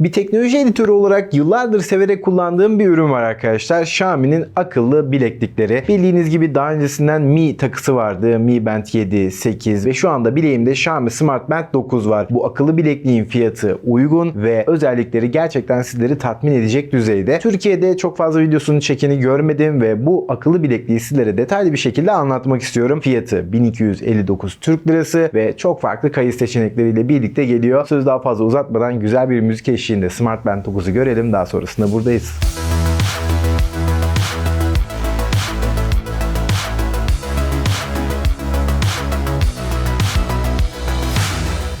Bir teknoloji editörü olarak yıllardır severek kullandığım bir ürün var arkadaşlar. Xiaomi'nin akıllı bileklikleri. Bildiğiniz gibi daha öncesinden Mi takısı vardı. Mi Band 7, 8 ve şu anda bileğimde Xiaomi Smart Band 9 var. Bu akıllı bilekliğin fiyatı uygun ve özellikleri gerçekten sizleri tatmin edecek düzeyde. Türkiye'de çok fazla videosunu çekeni görmedim ve bu akıllı bilekliği sizlere detaylı bir şekilde anlatmak istiyorum. Fiyatı 1259 Türk Lirası ve çok farklı kayıt seçenekleriyle birlikte geliyor. Söz daha fazla uzatmadan güzel bir müzik eşliğinde Smart Band 9'u görelim. Daha sonrasında buradayız.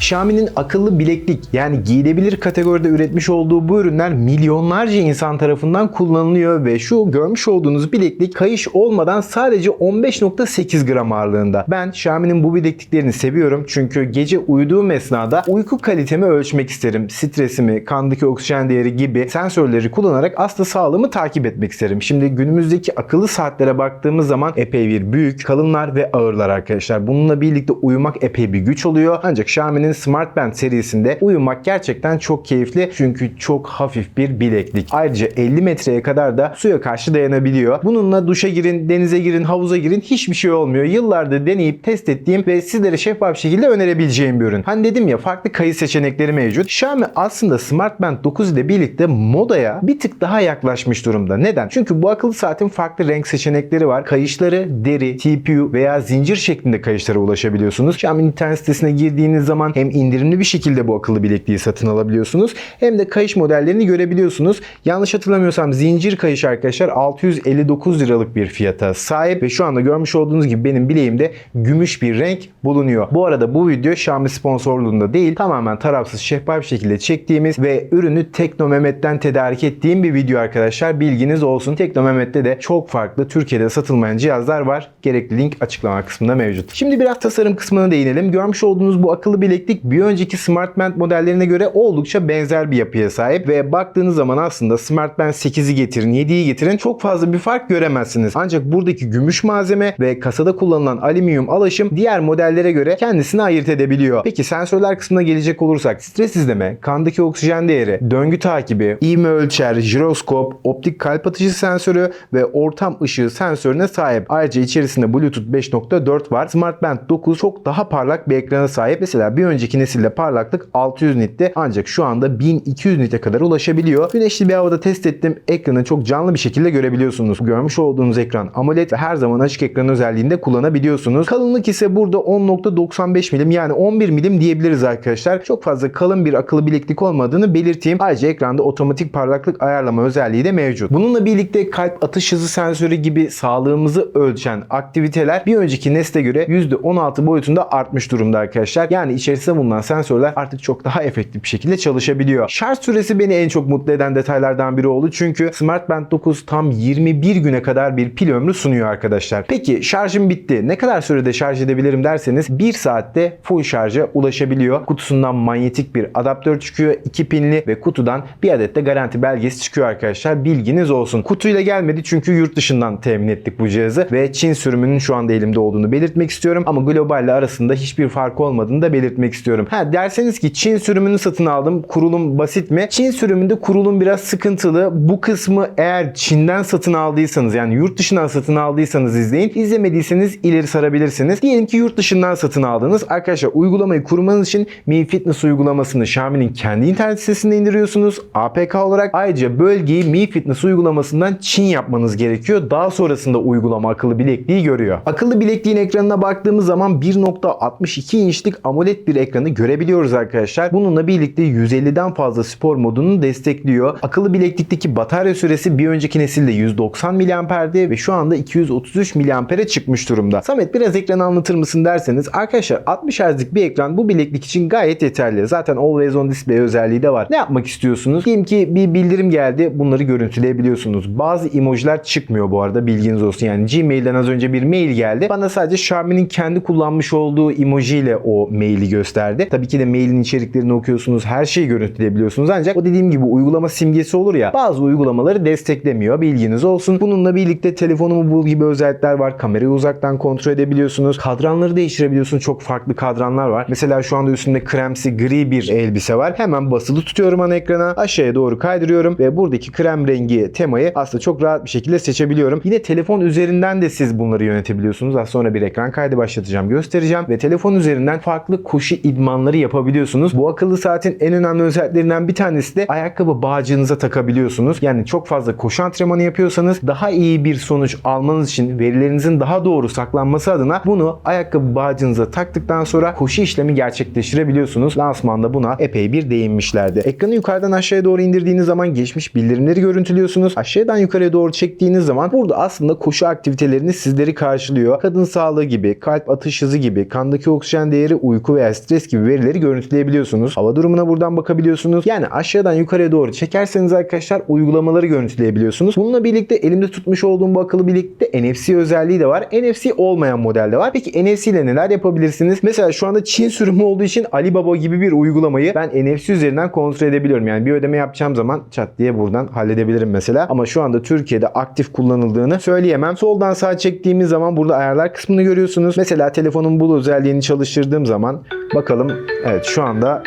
Xiaomi'nin akıllı bileklik yani giyilebilir kategoride üretmiş olduğu bu ürünler milyonlarca insan tarafından kullanılıyor ve şu görmüş olduğunuz bileklik kayış olmadan sadece 15.8 gram ağırlığında. Ben Xiaomi'nin bu bilekliklerini seviyorum çünkü gece uyuduğum esnada uyku kalitemi ölçmek isterim. Stresimi, kandaki oksijen değeri gibi sensörleri kullanarak aslında sağlığımı takip etmek isterim. Şimdi günümüzdeki akıllı saatlere baktığımız zaman epey bir büyük, kalınlar ve ağırlar arkadaşlar. Bununla birlikte uyumak epey bir güç oluyor. Ancak Xiaomi'nin Smart Band serisinde uyumak gerçekten çok keyifli çünkü çok hafif bir bileklik. Ayrıca 50 metreye kadar da suya karşı dayanabiliyor. Bununla duşa girin, denize girin, havuza girin hiçbir şey olmuyor. Yıllardır deneyip test ettiğim ve sizlere şeffaf şekilde önerebileceğim bir ürün. Hani dedim ya farklı kayıt seçenekleri mevcut. Xiaomi aslında Smart Band 9 ile birlikte modaya bir tık daha yaklaşmış durumda. Neden? Çünkü bu akıllı saatin farklı renk seçenekleri var. Kayışları deri, TPU veya zincir şeklinde kayışlara ulaşabiliyorsunuz. Xiaomi'nin internet sitesine girdiğiniz zaman hem indirimli bir şekilde bu akıllı bilekliği satın alabiliyorsunuz hem de kayış modellerini görebiliyorsunuz. Yanlış hatırlamıyorsam zincir kayış arkadaşlar 659 liralık bir fiyata sahip ve şu anda görmüş olduğunuz gibi benim bileğimde gümüş bir renk bulunuyor. Bu arada bu video Xiaomi sponsorluğunda değil tamamen tarafsız şeffaf şekilde çektiğimiz ve ürünü Tekno Mehmet'ten tedarik ettiğim bir video arkadaşlar. Bilginiz olsun. Tekno Mehmet'te de çok farklı Türkiye'de satılmayan cihazlar var. Gerekli link açıklama kısmında mevcut. Şimdi biraz tasarım kısmına değinelim. Görmüş olduğunuz bu akıllı bileklik bir önceki Smart Band modellerine göre oldukça benzer bir yapıya sahip ve baktığınız zaman aslında Smart Band 8'i getirin, 7'yi getirin çok fazla bir fark göremezsiniz. Ancak buradaki gümüş malzeme ve kasada kullanılan alüminyum alaşım diğer modellere göre kendisini ayırt edebiliyor. Peki sensörler kısmına gelecek olursak stres izleme, kandaki oksijen değeri, döngü takibi, ivme ölçer, jiroskop, optik kalp atışı sensörü ve ortam ışığı sensörüne sahip. Ayrıca içerisinde Bluetooth 5.4 var. Smart Band 9 çok daha parlak bir ekrana sahip. Mesela bir önceki nesilde parlaklık 600 nitti ancak şu anda 1200 nite kadar ulaşabiliyor. Güneşli bir havada test ettim. Ekranı çok canlı bir şekilde görebiliyorsunuz. Görmüş olduğunuz ekran AMOLED ve her zaman açık ekran özelliğinde kullanabiliyorsunuz. Kalınlık ise burada 10.95 milim yani 11 milim diyebiliriz arkadaşlar. Çok fazla kalın bir akıllı bileklik olmadığını belirteyim. Ayrıca ekranda otomatik parlaklık ayarlama özelliği de mevcut. Bununla birlikte kalp atış hızı sensörü gibi sağlığımızı ölçen aktiviteler bir önceki nesle göre %16 boyutunda artmış durumda arkadaşlar. Yani içerisinde bulunan sensörler artık çok daha efektif bir şekilde çalışabiliyor. Şarj süresi beni en çok mutlu eden detaylardan biri oldu. Çünkü Smart Band 9 tam 21 güne kadar bir pil ömrü sunuyor arkadaşlar. Peki şarjım bitti. Ne kadar sürede şarj edebilirim derseniz 1 saatte full şarja ulaşabiliyor. Kutusundan manyetik bir adaptör çıkıyor. 2 pinli ve kutudan bir adet de garanti belgesi çıkıyor arkadaşlar. Bilginiz olsun. Kutuyla gelmedi çünkü yurt dışından temin ettik bu cihazı ve Çin sürümünün şu anda elimde olduğunu belirtmek istiyorum. Ama globalle arasında hiçbir fark olmadığını da belirtmek istiyorum. Ha derseniz ki Çin sürümünü satın aldım. Kurulum basit mi? Çin sürümünde kurulum biraz sıkıntılı. Bu kısmı eğer Çin'den satın aldıysanız yani yurt dışından satın aldıysanız izleyin. İzlemediyseniz ileri sarabilirsiniz. Diyelim ki yurt dışından satın aldınız. Arkadaşlar uygulamayı kurmanız için Mi Fitness uygulamasını Xiaomi'nin kendi internet sitesinde indiriyorsunuz. APK olarak ayrıca bölgeyi Mi Fitness uygulamasından Çin yapmanız gerekiyor. Daha sonrasında uygulama akıllı bilekliği görüyor. Akıllı bilekliğin ekranına baktığımız zaman 1.62 inçlik AMOLED bir ekranı görebiliyoruz arkadaşlar. Bununla birlikte 150'den fazla spor modunu destekliyor. Akıllı bileklikteki batarya süresi bir önceki nesilde 190 mAh'di ve şu anda 233 mAh'e çıkmış durumda. Samet biraz ekranı anlatır mısın derseniz arkadaşlar 60 Hz'lik bir ekran bu bileklik için gayet yeterli. Zaten Always On Display özelliği de var. Ne yapmak istiyorsunuz? Diyelim ki bir bildirim geldi. Bunları görüntüleyebiliyorsunuz. Bazı emojiler çıkmıyor bu arada bilginiz olsun. Yani Gmail'den az önce bir mail geldi. Bana sadece Xiaomi'nin kendi kullanmış olduğu emoji ile o maili gösterdi gösterdi. Tabii ki de mailin içeriklerini okuyorsunuz. Her şeyi görüntüleyebiliyorsunuz. Ancak o dediğim gibi uygulama simgesi olur ya bazı uygulamaları desteklemiyor. Bilginiz olsun. Bununla birlikte telefonumu bul gibi özellikler var. Kamerayı uzaktan kontrol edebiliyorsunuz. Kadranları değiştirebiliyorsunuz. Çok farklı kadranlar var. Mesela şu anda üstünde kremsi gri bir elbise var. Hemen basılı tutuyorum ana ekrana. Aşağıya doğru kaydırıyorum ve buradaki krem rengi temayı aslında çok rahat bir şekilde seçebiliyorum. Yine telefon üzerinden de siz bunları yönetebiliyorsunuz. Az sonra bir ekran kaydı başlatacağım, göstereceğim ve telefon üzerinden farklı koşu idmanları yapabiliyorsunuz. Bu akıllı saatin en önemli özelliklerinden bir tanesi de ayakkabı bağcığınıza takabiliyorsunuz. Yani çok fazla koşu antrenmanı yapıyorsanız daha iyi bir sonuç almanız için verilerinizin daha doğru saklanması adına bunu ayakkabı bağcığınıza taktıktan sonra koşu işlemi gerçekleştirebiliyorsunuz. Lansmanda buna epey bir değinmişlerdi. Ekranı yukarıdan aşağıya doğru indirdiğiniz zaman geçmiş bildirimleri görüntülüyorsunuz. Aşağıdan yukarıya doğru çektiğiniz zaman burada aslında koşu aktivitelerini sizleri karşılıyor. Kadın sağlığı gibi, kalp atış hızı gibi, kandaki oksijen değeri, uyku veya stres gibi verileri görüntüleyebiliyorsunuz. Hava durumuna buradan bakabiliyorsunuz. Yani aşağıdan yukarıya doğru çekerseniz arkadaşlar uygulamaları görüntüleyebiliyorsunuz. Bununla birlikte elimde tutmuş olduğum bu akıllı bileklikte NFC özelliği de var. NFC olmayan modelde var. Peki NFC ile neler yapabilirsiniz? Mesela şu anda Çin sürümü olduğu için Alibaba gibi bir uygulamayı ben NFC üzerinden kontrol edebiliyorum. Yani bir ödeme yapacağım zaman çat diye buradan halledebilirim mesela. Ama şu anda Türkiye'de aktif kullanıldığını söyleyemem. Soldan sağa çektiğimiz zaman burada ayarlar kısmını görüyorsunuz. Mesela telefonun bu özelliğini çalıştırdığım zaman bakalım evet şu anda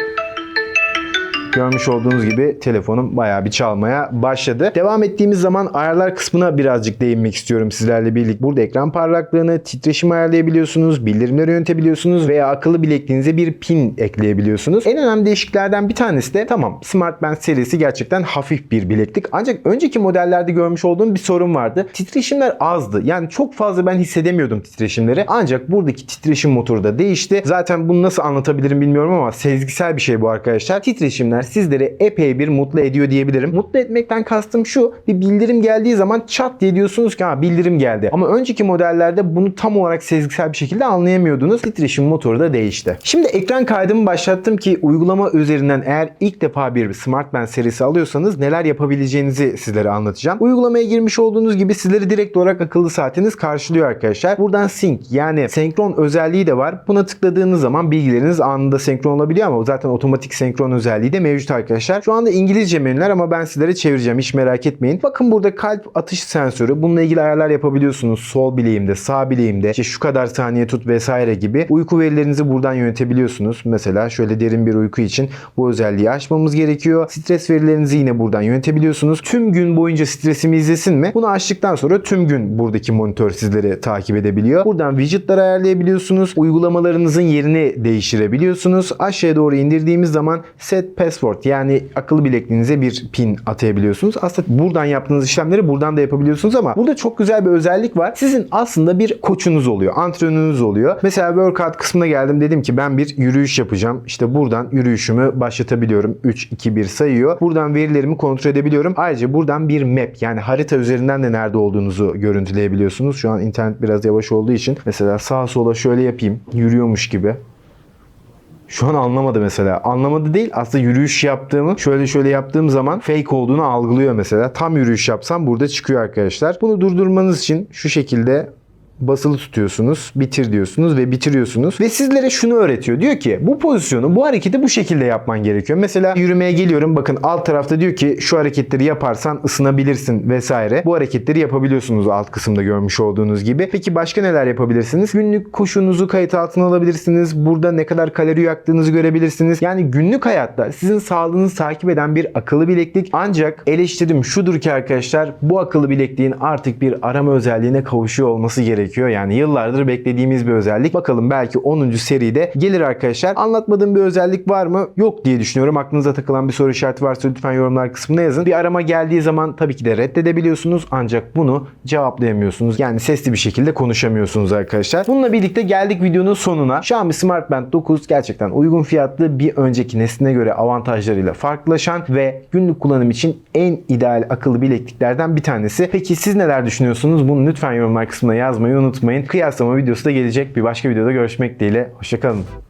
Görmüş olduğunuz gibi telefonum bayağı bir çalmaya başladı. Devam ettiğimiz zaman ayarlar kısmına birazcık değinmek istiyorum sizlerle birlikte. Burada ekran parlaklığını, titreşim ayarlayabiliyorsunuz, bildirimleri yönetebiliyorsunuz veya akıllı bilekliğinize bir pin ekleyebiliyorsunuz. En önemli değişikliklerden bir tanesi de tamam Smart Band serisi gerçekten hafif bir bileklik. Ancak önceki modellerde görmüş olduğum bir sorun vardı. Titreşimler azdı. Yani çok fazla ben hissedemiyordum titreşimleri. Ancak buradaki titreşim motoru da değişti. Zaten bunu nasıl anlatabilirim bilmiyorum ama sezgisel bir şey bu arkadaşlar. Titreşimler sizleri epey bir mutlu ediyor diyebilirim. Mutlu etmekten kastım şu. Bir bildirim geldiği zaman çat diye diyorsunuz ki ha bildirim geldi. Ama önceki modellerde bunu tam olarak sezgisel bir şekilde anlayamıyordunuz. Titreşim motoru da değişti. Şimdi ekran kaydımı başlattım ki uygulama üzerinden eğer ilk defa bir Smart Band serisi alıyorsanız neler yapabileceğinizi sizlere anlatacağım. Uygulamaya girmiş olduğunuz gibi sizleri direkt olarak akıllı saatiniz karşılıyor arkadaşlar. Buradan sync yani senkron özelliği de var. Buna tıkladığınız zaman bilgileriniz anında senkron olabiliyor ama zaten otomatik senkron özelliği de mevcut arkadaşlar. Şu anda İngilizce menüler ama ben sizlere çevireceğim. Hiç merak etmeyin. Bakın burada kalp atış sensörü. Bununla ilgili ayarlar yapabiliyorsunuz. Sol bileğimde, sağ bileğimde işte şu kadar saniye tut vesaire gibi. Uyku verilerinizi buradan yönetebiliyorsunuz. Mesela şöyle derin bir uyku için bu özelliği açmamız gerekiyor. Stres verilerinizi yine buradan yönetebiliyorsunuz. Tüm gün boyunca stresimi izlesin mi? Bunu açtıktan sonra tüm gün buradaki monitör sizleri takip edebiliyor. Buradan widgetler ayarlayabiliyorsunuz. Uygulamalarınızın yerini değiştirebiliyorsunuz. Aşağıya doğru indirdiğimiz zaman set password yani akıllı bilekliğinize bir pin atayabiliyorsunuz. Aslında buradan yaptığınız işlemleri buradan da yapabiliyorsunuz ama burada çok güzel bir özellik var. Sizin aslında bir koçunuz oluyor. Antrenörünüz oluyor. Mesela workout kısmına geldim. Dedim ki ben bir yürüyüş yapacağım. İşte buradan yürüyüşümü başlatabiliyorum. 3, 2, 1 sayıyor. Buradan verilerimi kontrol edebiliyorum. Ayrıca buradan bir map yani harita üzerinden de nerede olduğunuzu görüntüleyebiliyorsunuz. Şu an internet biraz yavaş olduğu için mesela sağa sola şöyle yapayım. Yürüyormuş gibi. Şu an anlamadı mesela. Anlamadı değil aslında yürüyüş yaptığımı şöyle şöyle yaptığım zaman fake olduğunu algılıyor mesela. Tam yürüyüş yapsam burada çıkıyor arkadaşlar. Bunu durdurmanız için şu şekilde basılı tutuyorsunuz, bitir diyorsunuz ve bitiriyorsunuz. Ve sizlere şunu öğretiyor. Diyor ki bu pozisyonu, bu hareketi bu şekilde yapman gerekiyor. Mesela yürümeye geliyorum. Bakın alt tarafta diyor ki şu hareketleri yaparsan ısınabilirsin vesaire. Bu hareketleri yapabiliyorsunuz alt kısımda görmüş olduğunuz gibi. Peki başka neler yapabilirsiniz? Günlük koşunuzu kayıt altına alabilirsiniz. Burada ne kadar kalori yaktığınızı görebilirsiniz. Yani günlük hayatta sizin sağlığınızı takip eden bir akıllı bileklik. Ancak eleştirim şudur ki arkadaşlar bu akıllı bilekliğin artık bir arama özelliğine kavuşuyor olması gerekiyor gerekiyor. Yani yıllardır beklediğimiz bir özellik. Bakalım belki 10. seride gelir arkadaşlar. Anlatmadığım bir özellik var mı? Yok diye düşünüyorum. Aklınıza takılan bir soru işareti varsa lütfen yorumlar kısmına yazın. Bir arama geldiği zaman tabii ki de reddedebiliyorsunuz. Ancak bunu cevaplayamıyorsunuz. Yani sesli bir şekilde konuşamıyorsunuz arkadaşlar. Bununla birlikte geldik videonun sonuna. Xiaomi Smart Band 9 gerçekten uygun fiyatlı bir önceki nesline göre avantajlarıyla farklılaşan ve günlük kullanım için en ideal akıllı bilekliklerden bir tanesi. Peki siz neler düşünüyorsunuz? Bunu lütfen yorumlar kısmına yazmayı unutmayın. Kıyaslama videosu da gelecek. Bir başka videoda görüşmek dileğiyle. Hoşçakalın.